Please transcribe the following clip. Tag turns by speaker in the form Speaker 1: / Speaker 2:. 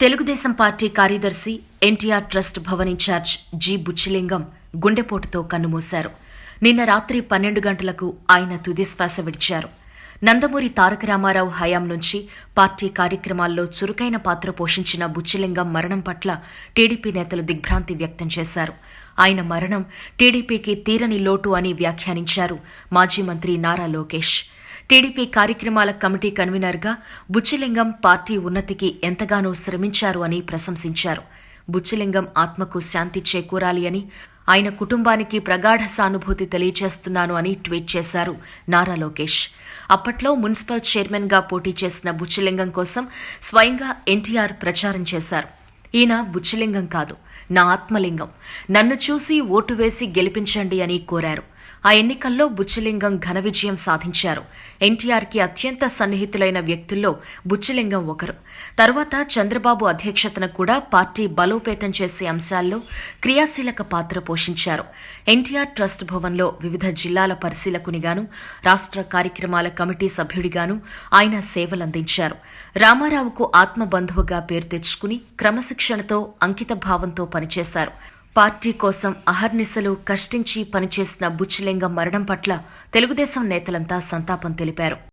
Speaker 1: Telugu Desam party కార్యదర్శి NTR Trust Bhavan in charge G Buchilingam గుండెపోటుతో కన్నుమూశారు. నిన్న రాత్రి పన్నెండు గంటలకు ఆయన తుదిశ్వాస విడిచారు. నందమూరి తారక రామారావు హయాం నుంచి పార్టీ కార్యక్రమాల్లో చురుకైన పాత్ర పోషించిన బుచ్చిలింగం మరణం పట్ల టీడీపీ నేతలు దిగ్భ్రాంతి వ్యక్తం చేశారు. ఆయన మరణం టీడీపీకి తీరని లోటు అని వ్యాఖ్యానించారు మాజీ మంత్రి నారా లోకేష్. టీడీపీ కార్యక్రమాల కమిటీ కన్వీనర్గా బుచ్చిలింగం పార్టీ ఉన్నతికి ఎంతగానో శ్రమించారు అని ప్రశంసించారు. బుచ్చిలింగం ఆత్మకు శాంతి చేకూరాలి అని ఆయన కుటుంబానికి ప్రగాఢ సానుభూతి తెలియజేస్తున్నాను అని ట్వీట్ చేశారు నారా లోకేష్. అప్పట్లో మున్సిపల్ చైర్మన్గా పోటీ చేసిన బుచ్చిలింగం కోసం స్వయంగా ఎన్టీఆర్ ప్రచారం చేశారు. ఈయన బుచ్చిలింగం కాదు నా ఆత్మలింగం. నన్ను చూసి ఓటు వేసి గెలిపించండి అని కోరారు. ఆ ఎన్నికల్లో బుచ్చిలింగం ఘన విజయం సాధించారు. ఎన్టీఆర్కి అత్యంత సన్నిహితులైన వ్యక్తుల్లో బుచ్చిలింగం ఒకరు. తర్వాత చంద్రబాబు అధ్యక్షతన కూడా పార్టీ బలోపేతం చేసే అంశాల్లో క్రియాశీలక పాత్ర పోషించారు. ఎన్టీఆర్ ట్రస్ట్ భవన్లో వివిధ జిల్లాల పరిశీలకునిగాను రాష్ట్ర కార్యక్రమాల కమిటీ సభ్యుడిగాను ఆయన సేవలందించారు. రామారావుకు ఆత్మబంధువుగా పేరు తెచ్చుకుని క్రమశిక్షణతో అంకిత భావంతో పనిచేశారు. పార్టీ కోసం అహర్నిశలు కష్టించి పనిచేసిన బుచ్చిలింగం మరణం పట్ల తెలుగుదేశం నేతలంతా సంతాపం తెలిపారు.